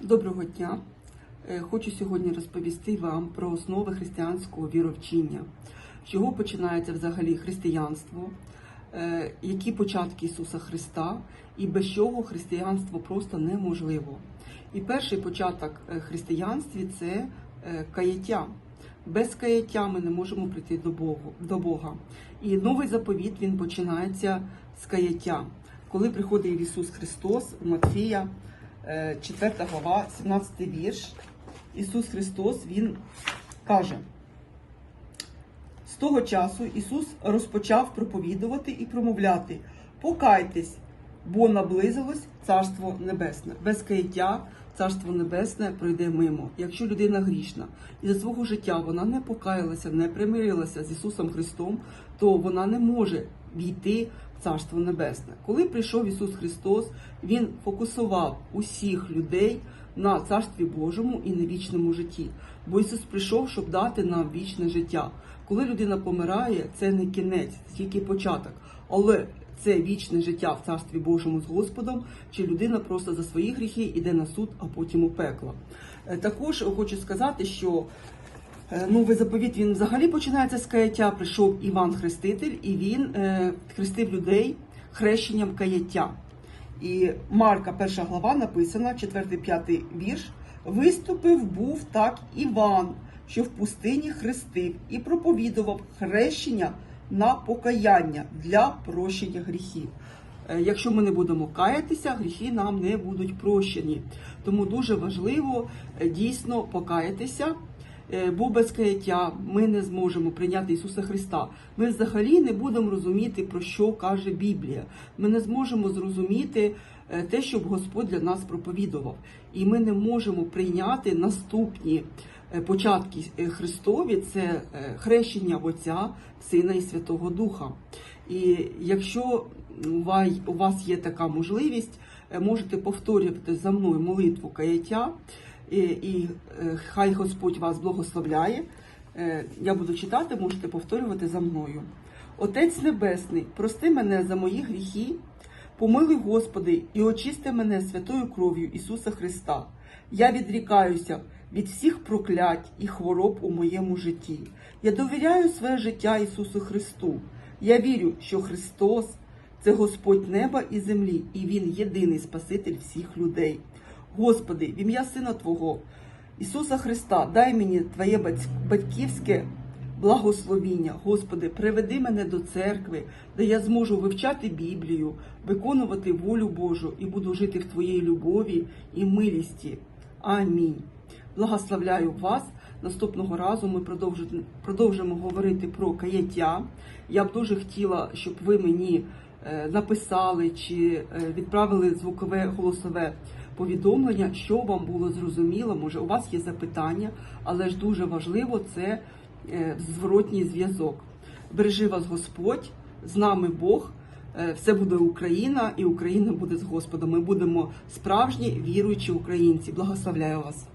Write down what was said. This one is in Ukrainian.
Доброго дня! Е, Хочу сьогодні розповісти вам про основи християнського віровчення, з чого починається взагалі християнство, е, які початки Ісуса Христа, і без чого християнство просто неможливо. І перший початок е, християнстві це каяття. Без каяття ми не можемо прийти до Бога. І новий заповіт він починається з каяття. Коли приходить Ісус Христос Матфія, 4 глава, 17 вірш, Ісус Христос Він каже: з того часу Ісус розпочав проповідувати і промовляти: Покайтесь, бо наблизилось Царство Небесне. Без каяття Царство Небесне пройде мимо. Якщо людина грішна і за свого життя вона не покаялася, не примирилася з Ісусом Христом, то вона не може війти Царство Небесне. Коли прийшов Ісус Христос, Він фокусував усіх людей на Царстві Божому і на вічному житті. Бо Ісус прийшов, щоб дати нам вічне життя. Коли людина помирає, це не кінець, тільки початок. Але це вічне життя в Царстві Божому з Господом, чи людина просто за свої гріхи йде на суд, а потім у пекло. Е, Також хочу сказати, що новий заповіт він взагалі починається з каяття. Прийшов Іван Хреститель, і він е, хрестив людей хрещенням каяття. І Марка, перша глава, написана, 4-5 вірш. Виступив був так Іван, що в пустині хрестив і проповідував хрещення на покаяння для прощення гріхів. Е, Якщо ми не будемо каятися, гріхи нам не будуть прощені. Тому дуже важливо е, дійсно покаятися. Е, Бо без каяття ми не зможемо прийняти Ісуса Христа. Ми взагалі не будемо розуміти, про що каже Біблія. Ми не зможемо зрозуміти е, те, що Господь для нас проповідував. І ми не можемо прийняти наступні е, початки Христові це хрещення в Отця, Сина і Святого Духа. І якщо у вас- є така можливість, можете повторювати за мною молитву каяття, і, і е, хай Господь вас благословляє. Е, Я буду читати, можете повторювати за мною. Отець Небесний, прости мене за мої гріхи, помилуй Господи, і очисти мене святою кров'ю Ісуса Христа. Я відрікаюся від всіх проклять і хвороб у моєму житті. Я довіряю своє життя Ісусу Христу. Я вірю, що Христос це Господь неба і землі, і Він єдиний Спаситель всіх людей. Господи, в ім'я Сина Твого, Ісуса Христа, дай мені Твоє батьківське благословіння. Господи, приведи мене до церкви, де я зможу вивчати Біблію, виконувати волю Божу і буду жити в Твоїй любові і милісті. Амінь. Благословляю вас. Наступного разу ми продовжимо, говорити про каяття. Я б дуже хотіла, щоб ви мені е, написали чи е, відправили звукове голосове повідомлення, що вам було зрозуміло. Може, у вас є запитання, але ж дуже важливо це е, зворотній зв'язок. Бережи вас Господь, з нами Бог. Е, Все буде Україна, і Україна буде з Господом. Ми будемо справжні віруючі українці. Благословляю вас.